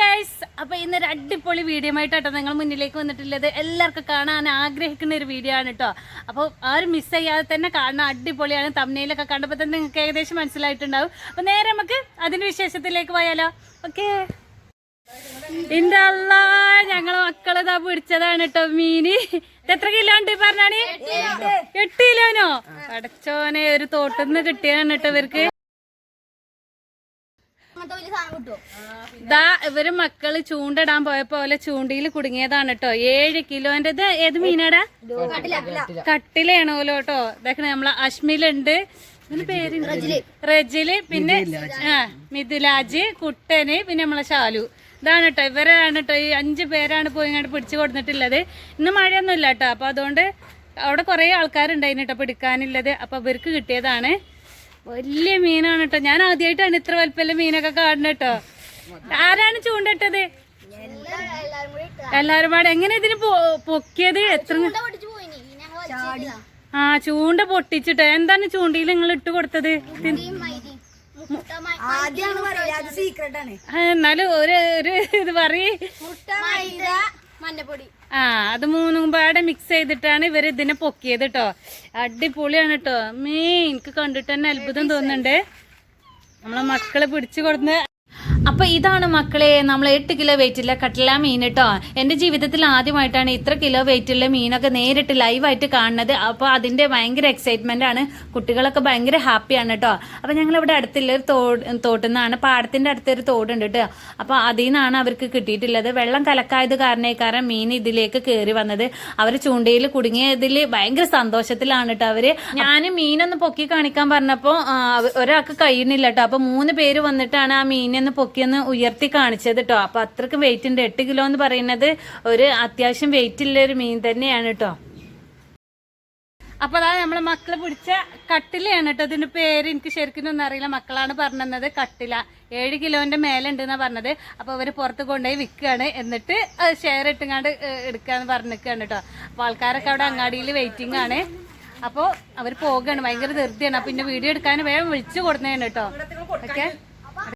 Guys അപ്പൊ ഒരു അടിപൊളി വീഡിയോ ആയിട്ടോ നിങ്ങൾ മുന്നിലേക്ക് വന്നിട്ടുള്ളത്. എല്ലാവർക്കും കാണാൻ ആഗ്രഹിക്കുന്ന ഒരു വീഡിയോ ആണ് കേട്ടോ അപ്പോൾ ആരും മിസ് ചെയ്യാതെ തന്നെ കാണണം അടിപൊളിയാണ് തമ്മിലൊക്കെ കണ്ടപ്പോൾ തന്നെ നിങ്ങൾക്ക് ഏകദേശം മനസ്സിലായിട്ടുണ്ടാവും. അപ്പോൾ നേരെ നമുക്ക് അതിന്റെ വിശേഷത്തിലേക്ക് പോയാലോ. ഓക്കേ ഇന്റെ അല്ല ഞങ്ങളെ മക്കൾ ഇതാ പിടിച്ചതാണ് കേട്ടോ മീന്. എത്ര കിലോ ഉണ്ട് പറഞ്ഞാണ്? എട്ട് കിലോനോ? അടച്ചോനെ ഒരു തോട്ടിന്ന് കിട്ടിയാണ് കേട്ടോ ഇവർക്ക്. ദാ ഇവർ മക്കൾ ചൂണ്ടിടാൻ പോയപ്പോ പോലെ ചൂണ്ടിയിൽ കുടുങ്ങിയതാണ് കേട്ടോ ഏഴ് കിലോന്റെ ഇത് ഏത് മീനാടാ? കട്ടിലാണോലോ കേട്ടോ ഇതൊക്കെ നമ്മളെ അശ്മിലുണ്ട്. പേര് റജിൽ. പിന്നെ ആ മിഥുലാജ് കുട്ടന് പിന്നെ നമ്മളെ ശാലു. ഇതാണ് കേട്ടോ ഇവരാണ് കേട്ടോ ഈ അഞ്ച് പേരാണ് പോയി ഇങ്ങോട്ട് പിടിച്ചു കൊടുത്തിട്ടുള്ളത് ഇന്ന് മഴയൊന്നും ഇല്ല കേട്ടോ അപ്പൊ അതുകൊണ്ട് അവിടെ കുറെ ആൾക്കാരുണ്ടായിരുന്നു കേട്ടോ പിടിക്കാനുള്ളത്. അപ്പൊ ഇവർക്ക് കിട്ടിയതാണ്. വലിയ മീനാണ് കേട്ടോ ഞാൻ ആദ്യമായിട്ടാണ് ഇത്ര വലിപ്പല്ല മീനൊക്കെ കാണുന്നത് കേട്ടോ ആരാണ് ചൂണ്ടിട്ടത്? എല്ലാരും. പാടെ. എങ്ങനെ ഇതിന് പൊക്കിയത്? എത്ര. ആ ചൂണ്ട പൊട്ടിച്ചിട്ട്. എന്താണ് ചൂണ്ടിയിൽ നിങ്ങൾ ഇട്ട് കൊടുത്തത്? എന്നാലും ഒരു ഒരു ഇത് പറയേ. മുട്ട മൈദ മഞ്ഞപ്പൊടി. ആ അത് മൂന്നും പാടെ മിക്സ് ചെയ്തിട്ടാണ് ഇവർ ഇതിനെ പൊക്കിയത് കേട്ടോ അടിപൊളിയാണ് കേട്ടോ മേ എനിക്ക് കണ്ടിട്ട് തന്നെ അത്ഭുതം തോന്നുന്നുണ്ട്. നമ്മളെ മക്കളെ പിടിച്ചു കൊടുന്ന് അപ്പൊ ഇതാണ് മക്കളെ നമ്മൾ എട്ട് കിലോ വെയിറ്റ് ഉള്ള കട്ട്ല മീൻ കേട്ടോ എന്റെ ജീവിതത്തിൽ ആദ്യമായിട്ടാണ് ഇത്ര കിലോ വെയിറ്റ് ഉള്ള മീനൊക്കെ നേരിട്ട് ലൈവായിട്ട് കാണുന്നത്. അപ്പൊ അതിന്റെ ഭയങ്കര എക്സൈറ്റ്മെന്റ് ആണ്. കുട്ടികളൊക്കെ ഭയങ്കര ഹാപ്പിയാണ് കേട്ടോ അപ്പൊ ഞങ്ങൾ ഇവിടെ അടുത്തുള്ള ഒരു തോട് തോട്ടിൽ നിന്നാണ് പാടത്തിന്റെ അടുത്തൊരു തോടുണ്ട് കേട്ടോ അപ്പൊ അതിൽ നിന്നാണ് അവർക്ക് കിട്ടിയിട്ടുള്ളത്. വെള്ളം കലക്കായത് കാരണം മീൻ ഇതിലേക്ക് കയറി വന്നത്. അവർ ചൂണ്ടയിൽ കുടുങ്ങിയതിൽ ഭയങ്കര സന്തോഷത്തിലാണ് കേട്ടോ അവർ. ഞാൻ മീനൊന്ന് പൊക്കി കാണിക്കാൻ പറഞ്ഞപ്പോ ഒരാൾക്ക് കഴിയുന്നില്ല കേട്ടോ അപ്പൊ മൂന്ന് പേര് വന്നിട്ടാണ് ആ മീനൊന്ന് പൊക്കിയൊന്ന് ഉയർത്തി കാണിച്ചത് കേട്ടോ അപ്പൊ അത്രയ്ക്ക് വെയിറ്റ് ഉണ്ട്. എട്ട് കിലോ എന്ന് പറയുന്നത് ഒരു അത്യാവശ്യം വെയിറ്റ് ഉള്ള ഒരു മീൻ തന്നെയാണ് കേട്ടോ അപ്പൊ അതാ നമ്മളെ മക്കളെ പിടിച്ച കട്ടിലയാണ് കേട്ടോ ഇതിന്റെ പേര് എനിക്ക് ശരിക്കും ഒന്നും അറിയില്ല. മക്കളാണ് പറഞ്ഞത് കട്ടില. ഏഴ് കിലോന്റെ മേലെ ഉണ്ട് എന്നാ പറഞ്ഞത്. അപ്പൊ അവർ പുറത്ത് കൊണ്ടുപോയി വിൽക്കുകയാണ്. എന്നിട്ട് ഷെയർ ഇട്ടുങ്ങാണ്ട് എടുക്കാന്ന് പറഞ്ഞിരിക്കുകയാണ് കേട്ടോ അപ്പൊ ആൾക്കാരൊക്കെ അവിടെ അങ്ങാടിയിൽ വെയിറ്റിംഗ് ആണ്. അപ്പോൾ അവർ പോകുകയാണ് ഭയങ്കര ധൃതിയാണ്. അപ്പൊ പിന്നെ വീഡിയോ എടുക്കാൻ വേഗം വിളിച്ചു കൊടുക്കുന്നതാണ് കേട്ടോ ഓക്കെ?